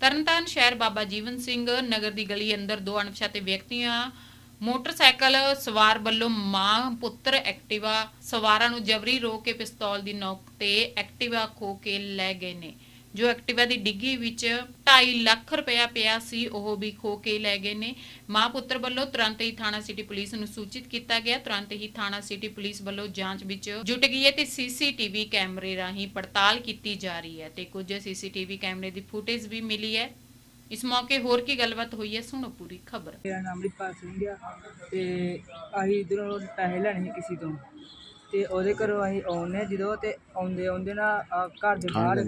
ਤਰਨਤਾਰਨ ਸ਼ਹਿਰ ਬਾਬਾ ਜੀਵਨ ਸਿੰਘ ਨਗਰ ਦੀ ਗਲੀ ਅੰਦਰ ਦੋ ਅਣਪਛਾਤੇ ਵਿਅਕਤੀਆਂ ਮੋਟਰਸਾਈਕਲ ਸਵਾਰ ਵੱਲੋਂ ਮਾਂ, ਪੁੱਤਰ ਐਕਟਿਵਾ ਸਵਾਰਾਂ ਨੂੰ ਜਬਰੀ ਰੋਕ ਕੇ ਪਿਸਤੌਲ ਦੀ ਨੋਕ ਤੇ ਐਕਟਿਵਾ ਖੋ ਕੇ ਲੈ ਗਏ ਨੇ। ਜੋ ਐਕਟਿਵਾ ਦੀ ਡਿੱਗੀ ਵਿੱਚ 2.5 ਲੱਖ ਰੁਪਇਆ ਪਿਆ ਸੀ, ਉਹ ਵੀ ਖੋ ਕੇ ਲੈ ਗਏ ਨੇ। ਮਾਂ ਪੁੱਤਰ ਵੱਲੋਂ ਤੁਰੰਤ ਹੀ ਥਾਣਾ ਸਿਟੀ ਪੁਲਿਸ ਨੂੰ ਸੂਚਿਤ ਕੀਤਾ ਗਿਆ। ਤੁਰੰਤ ਹੀ ਥਾਣਾ ਸਿਟੀ ਪੁਲਿਸ ਵੱਲੋਂ ਜਾਂਚ ਵਿੱਚ ਜੁਟ ਗਈ ਹੈ ਤੇ ਸੀਸੀਟੀਵੀ ਕੈਮਰੇ ਰਾਹੀਂ ਪੜਤਾਲ ਕੀਤੀ ਜਾ ਰਹੀ ਹੈ ਤੇ ਕੁਝ ਸੀਸੀਟੀਵੀ ਕੈਮਰੇ ਦੀ ਫੁਟੇਜ ਵੀ ਮਿਲੀ ਹੈ। ਇਸ ਮੌਕੇ ਹੋਰ ਕੀ ਗੱਲਬਾਤ ਹੋਈ ਹੈ, ਸੁਣੋ ਪੂਰੀ ਖਬਰ। ਮੇਰਾ ਨਾਮ ਰਿਪਾਲ ਸਿੰਘ ਆ ਤੇ ਅਸੀਂ ਇਧਰੋਂ ਪੈਸੇ ਲੈਣੇ ਸੀ ਕਿਸੇ ਤੋਂ। ਤੇ ਉਹਦੇ ਘਰੋਂ ਅਸੀਂ ਆਉਂਦੇ ਜਦੋਂ ਤੇ ਆਉਂਦੇ ਆਉਂਦੇ ਨਾ ਘਰ ਦੇ ਬਾਹਰ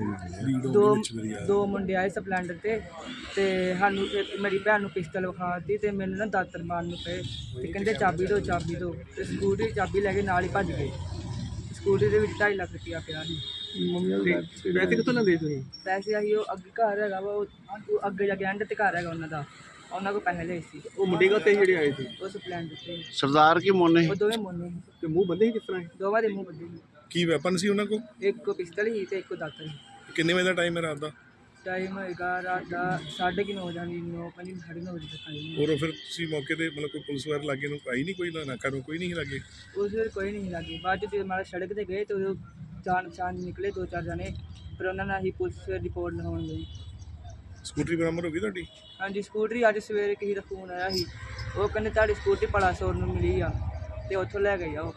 ਦੋ ਦੋ ਮੁੰਡੇ ਆਏ ਸਪਲੈਂਡਰ ਤੇ ਤੇ ਸਾਨੂੰ ਇੱਕ ਮੇਰੀ ਭੈਣ ਨੂੰ ਪਿਸਤਲ ਵਿਖਾ ਦਿੱਤੀ ਤੇ ਮੈਨੂੰ ਨਾ ਦਾਤਰ ਮਾਰਨ ਨੂੰ ਪਏ ਤੇ ਕਹਿੰਦੇ ਚਾਬੀ ਦਿਓ ਚਾਬੀ ਦਿਓ ਤੇ ਸਕੂਟਰੀ ਦੀ ਚਾਬੀ ਲੈ ਕੇ ਨਾਲ ਹੀ ਭੱਜ ਗਏ। ਸਕੂਟਰੀ ਦੇ ਵਿੱਚ 2.5 ਲੱਖ ਰੁਪਇਆ ਪਿਆ ਸੀ। ਵੈਸੇ ਕਿੱਥੋਂ ਲੈਂਦੇ ਤੁਸੀਂ? ਪੈਸੇ ਆਹੀ ਉਹ ਅੱਗੇ ਘਰ ਹੈਗਾ ਵਾ ਉਹ ਉਹ ਅੱਗੇ ਜਾ ਕੇ ਐਂਡ ਤੇ ਘਰ ਹੈਗਾ ਉਹਨਾਂ ਦਾ। ਉਹਨਾਂ ਕੋਲ ਪੈਸੇ ਲਏ ਸੀ। ਉਹ ਮੁੰਡੇ ਤੇ ਜਿਹੜੇ ਆਏ ਸੀ? ਉਹ ਸਪਲੈਂਡਰ ਤੇ ਸਰਦਾਰ ਕੀ ਮੋਨੇ ਉਹ ਦੋਵੇਂ ਮੁੰਨੇ ਸੀ ਤੇ ਮੂੰਹ ਬੰਦੇ ਸੀ ਕਿਸ ਤਰ੍ਹਾਂ? ਦੋਵਾਂ ਦੇ ਮੂੰਹ ਵੱਡੇ ਸੀ। ਕੀ ਵੈਪਨ ਸੀ ਉਹਨਾਂ ਕੋਲ? ਇੱਕ ਕੋ ਪਿਸਤਲ ਸੀ ਤੇ ਇੱਕ ਕੋ ਦਾਤਰ ਸੀ। ਕਿੰਨੇ ਵਜੇ ਦਾ ਟਾਈਮ ਹੈ ਰਾਤ ਦਾ? ਟਾਈਮ ਹੋਏਗਾ ਰਾਤ ਦਾ 9:30 ਹੋ ਜਾਣੀ 9 ਪੰਜ ਸਾਢੇ ਨੌ ਵਜੇ ਤੱਕ ਆਈ ਹੋਰ ਉਹ ਫਿਰ ਤੁਸੀਂ ਮੌਕੇ ਤੇ ਮਤਲਬ ਕੋਈ ਪੁਲਿਸ ਵਾਰ ਲੱਗੇ ਨੂੰ ਆਈ ਨਹੀਂ ਕੋਈ ਨਾ ਨਾ ਕਰੋ ਕੋਈ ਨਹੀਂ ਲੱਗੇ? ਉਸ ਵੇਲੇ ਕੋਈ ਨਹੀਂ ਲੱਗੀ। ਬਾਅਦ ਚ ਜਦੋਂ ਮਾਰਾ ਸੜਕ ਤੇ ਗਏ ਤੇ ਉਦੋਂ ਜਾਣ ਪਛਾਣ ਨਿਕਲੇ ਦੋ ਚਾਰ ਜਣੇ ਫਿਰ ਉਹਨਾਂ ਨਾਲ ਹੀ ਪੁਲਿਸ ਰਿਪੋਰਟ ਲਿਖਾਉਣ ਗਈ ਸਕੂਟਰੀ ਬਰਾਮਦ ਹੋ ਗਈ ਤੁਹਾਡੀ? ਹਾਂਜੀ ਸਕੂਟਰੀ ਅੱਜ ਸਵੇਰੇ ਕਿਸੇ ਦਾ ਫੋਨ ਆਇਆ ਸੀ। ਉਹ ਕਹਿੰਦੇ ਤੁਹਾਡੀ ਸਕੂਟਰੀ ਪਲਾਸੋਰ ਨੂੰ ਮਿਲੀ ਆ ਤੇ ਉੱਥੋਂ ਲੈ ਗਏ ਆ ਉਹ।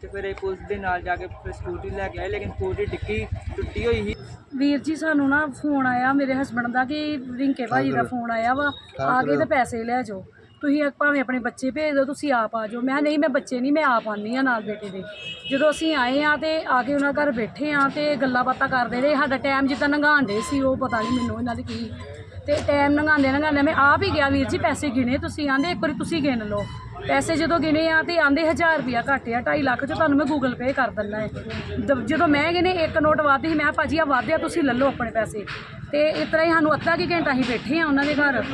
ਤੇ ਫਿਰ ਇਹ ਪੁਲਿਸ ਦੇ ਨਾਲ ਜਾ ਕੇ ਫਿਰ ਸਕੂਟਰੀ ਲੈ ਕੇ ਆਏ ਲੇਕਿਨ ਸਕੂਟਰੀ ਡਿੱਗੀ ਟੁੱਟੀ ਹੋਈ ਸੀ। ਵੀਰ ਜੀ ਸਾਨੂੰ ਨਾ ਫੋਨ ਆਇਆ ਮੇਰੇ ਹਸਬੰਡ ਦਾ ਕਿ ਰਿੰਕੇ ਭਾਜੀ ਦਾ ਫੋਨ ਆਇਆ ਵਾ। ਆ ਕੇ ਤੇ ਪੈਸੇ ਲੈ ਜਾਓ। ਤੁਸੀਂ ਭਾਵੇਂ ਆਪਣੇ ਬੱਚੇ ਭੇਜ ਦਿਓ, ਤੁਸੀਂ ਆਪ ਆ ਜਾਓ। ਮੈਂ ਕਿਹਾ ਨਹੀਂ, ਮੈਂ ਬੱਚੇ ਨਹੀਂ, ਮੈਂ ਆਪ ਆਨੀ ਆ ਨਾਲ ਬੇਟੇ ਦੇ। ਜਦੋਂ ਅਸੀਂ ਆਏ ਆ ਤੇ ਆ ਕੇ ਉਹਨਾਂ ਘਰ ਬੈਠੇ ਆ ਤੇ ਗੱਲਾਂ ਬਾਤਾਂ ਕਰਦੇ ਰਹੇ। ਸਾਡਾ ਟਾਈਮ ਜਿੱਦਾਂ ਲੰਘਾਣ ਸੀ, ਉਹ ਪਤਾ ਨਹੀਂ ਮੈਨੂੰ ਇਹਨਾਂ ਦੀ ਕੀ। ਤੇ ਟਾਈਮ ਲੰਘਾਉਂਦੇ ਲੰਘਾਉਂਦੇ ਮੈਂ ਆਪ ਹੀ ਗਿਆ ਵੀਰ ਜੀ, ਪੈਸੇ ਗਿਣੇ ਤੁਸੀਂ ਆਂਦੇ ਇੱਕ ਵਾਰੀ ਤੁਸੀਂ ਗਿਣ ਲਓ। ਪੈਸੇ ਜਦੋਂ ਗਿਣੇ ਆ ਤੇ ਆਂਦੇ 1000 ਰੁਪਿਆ ਘੱਟ ਆ 2.5 ਲੱਖ ਚ ਤੁਹਾਨੂੰ ਮੈਂ ਗੂਗਲ ਪੇ ਕਰ ਦਿੰਦਾ ਹੈ। ਦ- ਜਦੋਂ ਮੈਂ ਗਿਣੇ, ਇੱਕ ਨੋਟ ਵੱਧ ਸੀ, ਮੈਂ ਕਿਹਾ ਭਾਜੀ ਆ ਵੱਧ ਆ ਤੁਸੀਂ ਲੈ ਲਓ ਆਪਣੇ ਪੈਸੇ। ਤੇ ਇਸ ਤਰ੍ਹਾਂ ਹੀ ਸਾਨੂੰ ਅੱਧਾ ਕੀ ਘੰਟਾ ਅਸੀਂ ਬੈਠੇ ਆ ਉਹਨਾਂ ਦੇ ਘਰ।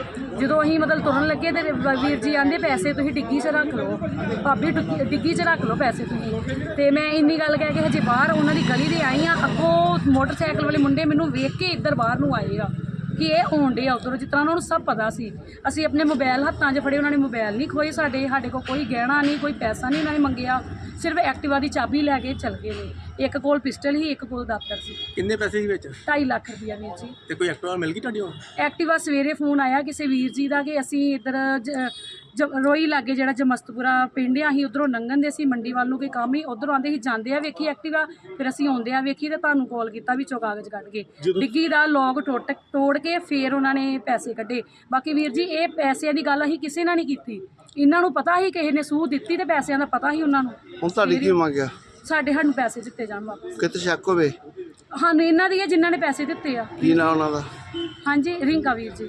ਜਦੋਂ ਅਸੀਂ ਮਤਲਬ ਤੁਰਨ ਲੱਗੇ ਤੇ ਵ- ਵੀਰ ਜੀ ਆਂਦੇ ਪੈਸੇ ਤੁਸੀਂ ਡਿੱਗੀ 'ਚ ਰੱਖ ਲਓ। ਭਾਬੀ, ਡਿੱਗੀ- ਡਿੱਗੀ 'ਚ ਰੱਖ ਲਓ ਪੈਸੇ ਤੁਸੀਂ। ਤੇ ਮੈਂ ਇੰਨੀ ਗੱਲ ਕਹਿ ਕੇ ਹਜੇ ਬਾਹਰ ਉਹਨਾਂ ਦੀ ਗਲੀ ਦੇ ਆਈ ਆ ਅੱਗੋਂ ਮੋਟਰਸਾਈਕਲ ਵਾਲੇ ਮੁੰਡੇ ਮੈਨੂੰ ਵੇਖ ਕੇ ਇੱਧਰ ਬਾਹਰ ਨੂੰ ਆਏ ਆ। ਕਿ ਇਹ ਆਉਣ ਡੇ ਆ ਉਧਰੋਂ ਜਿਸ ਤਰ੍ਹਾਂ ਉਹਨਾਂ ਨੂੰ ਸਭ ਪਤਾ ਸੀ। ਅਸੀਂ ਆਪਣੇ ਮੋਬਾਈਲ ਹੱਥਾਂ 'ਚ ਫੜੇ ਉਹਨਾਂ ਨੇ ਮੋਬਾਈਲ ਨਹੀਂ ਖੋਏ ਸਾਡੇ ਸਾਡੇ ਕੋਲ ਕੋਈ ਗਹਿਣਾ ਨਹੀਂ ਕੋਈ ਪੈਸਾ ਨਹੀਂ ਉਹਨਾਂ ਨੇ ਮੰਗਿਆ। ਸਿਰਫ ਐਕਟਿਵਾ ਦੀ ਚਾਬੀ ਲੈ ਕੇ ਚਲ ਗਏ ਨੇ। ਇੱਕ ਕੋਲ ਪਿਸਟਲ ਸੀ ਇੱਕ ਕੋਲ ਦਾਤਰ ਸੀ। ਕਿੰਨੇ ਪੈਸੇ ਸੀ ਵਿੱਚ? 2.5 ਲੱਖ ਰੁਪਇਆ ਵੀਰ ਜੀ। ਤੇ ਕੋਈ ਐਕਟਿਵਾ ਮਿਲ ਗਈ ਤੁਹਾਡੀ ਹੁਣ ਐਕਟਿਵਾ ਸਵੇਰੇ ਫੋਨ ਆਇਆ ਕਿਸੇ ਵੀਰ ਜੀ ਦਾ ਕਿ ਅਸੀਂ ਇੱਧਰ ਰੋਈ ਲਾਗੇ ਜਿਹੜਾ ਜਮਸਤਪੁਰਾ ਪਿੰਡ ਆ ਅਸੀਂ ਉਧਰੋਂ ਲੰਘਣ ਦੇ ਸੀ ਮੰਡੀ ਵੱਲ ਨੂੰ ਕੋਈ ਕੰਮ ਹੀ ਉਧਰੋਂ ਆਂਦੇ ਸੀ ਜਾਂਦੇ ਆ ਵੇਖੀ ਐਕਟਿਵਾ ਫਿਰ ਅਸੀਂ ਆਉਂਦੇ ਆ ਵੇਖੀ ਤੇ ਤੁਹਾਨੂੰ ਕਾਲ ਕੀਤਾ ਵਿੱਚੋਂ ਕਾਗਜ਼ ਕੱਢ ਕੇ। ਡਿੱਗੀ ਦਾ ਲੌਗ ਟੁੱਟ ਤੋੜ ਕੇ ਫੇਰ ਉਹਨਾਂ ਨੇ ਪੈਸੇ ਕੱਢੇ। ਬਾਕੀ ਵੀਰ ਜੀ ਇਹ ਪੈਸਿਆਂ ਦੀ ਗੱਲ ਅਸੀਂ ਕਿਸੇ ਨਾਲ ਨਹੀਂ ਕੀਤੀ। ਇਹਨਾਂ ਨੂੰ ਪਤਾ ਸੀ ਕਿਸੇ ਨੇ ਸੂਹ ਦਿੱਤੀ ਤੇ ਪੈਸਿਆਂ ਦਾ ਪਤਾ ਸੀ ਉਹਨਾਂ ਨੂੰ। ਹੁਣ ਤੁਹਾਡੀ ਕੀ ਮੰਗਿਆ ਸਾਡੇ ਸਾਨੂੰ ਪੈਸੇ ਦਿੱਤੇ ਜਾਣ ਵਾਪਸ। ਕਿਤੇ ਸ਼ੱਕ ਹੋਵੇ? ਸਾਨੂੰ ਇਹਨਾਂ ਦੀ ਹੈ ਜਿਨ੍ਹਾਂ ਨੇ ਪੈਸੇ ਦਿੱਤੇ ਆ। ਕੀ ਨਾ ਉਹਨਾਂ ਦਾ? ਹਾਂਜੀ ਰਿੰਕਾ ਵੀਰ ਜੀ।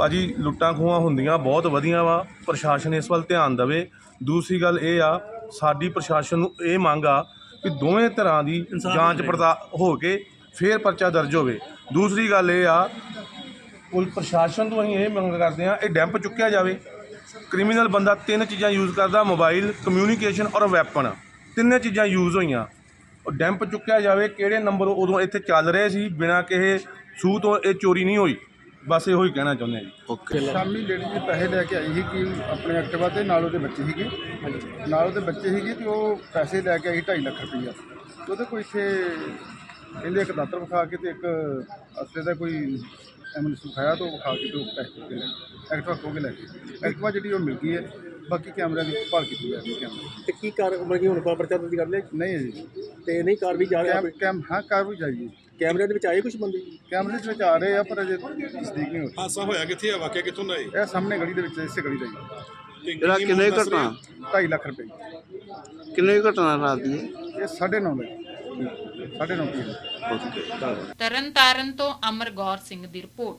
ਭਾਜੀ ਲੁੱਟਾਂ ਖੋਹਾਂ ਹੁੰਦੀਆਂ ਬਹੁਤ ਵਧੀਆ ਵਾ ਪ੍ਰਸ਼ਾਸਨ ਇਸ ਵੱਲ ਧਿਆਨ ਦੇਵੇ। ਦੂਸਰੀ ਗੱਲ ਇਹ ਆ ਸਾਡੀ ਪ੍ਰਸ਼ਾਸਨ ਨੂੰ ਇਹ ਮੰਗ ਆ ਕਿ ਦੋਵੇਂ ਤਰ੍ਹਾਂ ਦੀ ਜਾਂਚ ਪੜਤਾਲ ਹੋ ਕੇ ਫੇਰ ਪਰਚਾ ਦਰਜ ਹੋਵੇ। ਦੂਸਰੀ ਗੱਲ ਇਹ ਆ ਪੁਲ ਪ੍ਰਸ਼ਾਸਨ ਤੋਂ ਅਸੀਂ ਇਹ ਮੰਗ ਕਰਦੇ ਆ ਇਹ ਡੈਂਪ ਚੁੱਕਿਆ ਜਾਵੇ। ਕ੍ਰਿਮੀਨਲ ਬੰਦਾ ਤਿੰਨ ਚੀਜ਼ਾਂ ਯੂਜ਼ ਕਰਦਾ ਮੋਬਾਈਲ ਕਮਿਊਨੀਕੇਸ਼ਨ ਔਰ ਵੈਪਨ। ਤਿੰਨੇ ਚੀਜ਼ਾਂ ਯੂਜ਼ ਹੋਈਆਂ। ਉਹ ਡੈਂਪ ਚੁੱਕਿਆ ਜਾਵੇ ਕਿਹੜੇ ਨੰਬਰ ਉਦੋਂ ਇੱਥੇ ਚੱਲ ਰਹੇ ਸੀ ਬਿਨਾਂ ਕਿਸੇ ਸੂਹ ਤੋਂ ਇਹ ਚੋਰੀ ਨਹੀਂ ਹੋਈ। ਬਸ ਇਹੋ ਹੀ ਕਹਿਣਾ ਚਾਹੁੰਦੇ ਆ ਜੀ। ਓਕੇ ਸ਼ਾਮੀ ਲੇਡੀ ਜੀ ਪੈਸੇ ਲੈ ਕੇ ਆਈ ਸੀ ਕਿ ਆਪਣੇ ਐਕਟਿਵਾ ਤੇ ਨਾਲ ਉਹਦੇ ਬੱਚੇ ਸੀਗੇ। ਨਾਲ ਉਹਦੇ ਬੱਚੇ ਸੀਗੇ ਤੇ ਉਹ ਪੈਸੇ ਲੈ ਕੇ ਆਈ 2.5 ਲੱਖ ਰੁਪਈਆ। ਤੇ ਉਹਦੇ ਕੋਈ ਇੱਥੇ ਕਹਿੰਦੇ ਇੱਕ ਦਾਤਰ ਵਿਖਾ ਕੇ ਤੇ ਇੱਕ ਅਸਲੇ ਦਾ ਕੋਈ ਐਮਨਸ ਵਿਖਾਇਆ ਤੇ ਉਹ ਵਿਖਾ ਕੇ ਤੇ ਉਹ ਪੈਸੇ ਖੋ ਕੇ ਲੈ ਗਏ ਐਕਟਿਵਾ ਖੋ ਕੇ ਲੈ ਗਏ। ਐਕਟਿਵਾ ਜਿਹੜੀ ਉਹ ਮਿਲ ਗਈ ਹੈ। ਬਾਕੀ ਕੈਮਰਿਆਂ ਦੀ ਭਾਲ ਕੀਤੀ ਜਾ ਰਹੀ ਹੈ ਕੈਮਰੇ ਤੇ ਕੀ ਕਾਰ ਮਤਲਬ ਕਿ ਹੁਣ ਕੋ ਪਰਚਾ ਦਰਜ ਕਰ ਲਿਆ? ਨਹੀਂ ਹੈ ਜੀ। ਤੇ ਨਹੀਂ ਕਾਰ ਵੀ ਜਾ ਰਿਹਾ ਕੈਮ ਕੈਮ ਹਾਂ ਕਾਰ ਵੀ ਜਾਈਏ ਕੈਮਰੇ ਦੇ ਵਿੱਚ ਆਏ ਕੁਝ ਬੰਦੇ? ਕੈਮਰੇ ਦੇ ਵਿੱਚ ਆ ਰਹੇ ਆ ਪਰ ਅਜੇ ਤਸਦੀਕ ਨਹੀਂ ਹੋਈ। ਹਾਦਸਾ ਹੋਇਆ ਕਿੱਥੇ ਆ? ਵਾਕਿਆ ਕਿੱਥੋਂ ਦਾ ਇਹ ਇਹ ਸਾਹਮਣੇ ਗਲੀ ਦੇ ਵਿੱਚ ਇਸੇ ਗਲੀ ਦਾ ਹੀ ਕਿੰਨੇ ਰਹੇ ਘਟਨਾ? ਆ? 2.5 ਲੱਖ ਰੁਪਏ। ਕਿੰਨੇ ਘਟਨਾ ਰਾਤ ਦੀ ਹੈ? ਇਹ 9.5 ਵਜੇ। 9.5 ਵਜੇ। ਤਰਨਤਾਰਨ ਤੋਂ ਅਮਰ ਗੌਰ ਸਿੰਘ ਦੀ ਰਿਪੋਰਟ।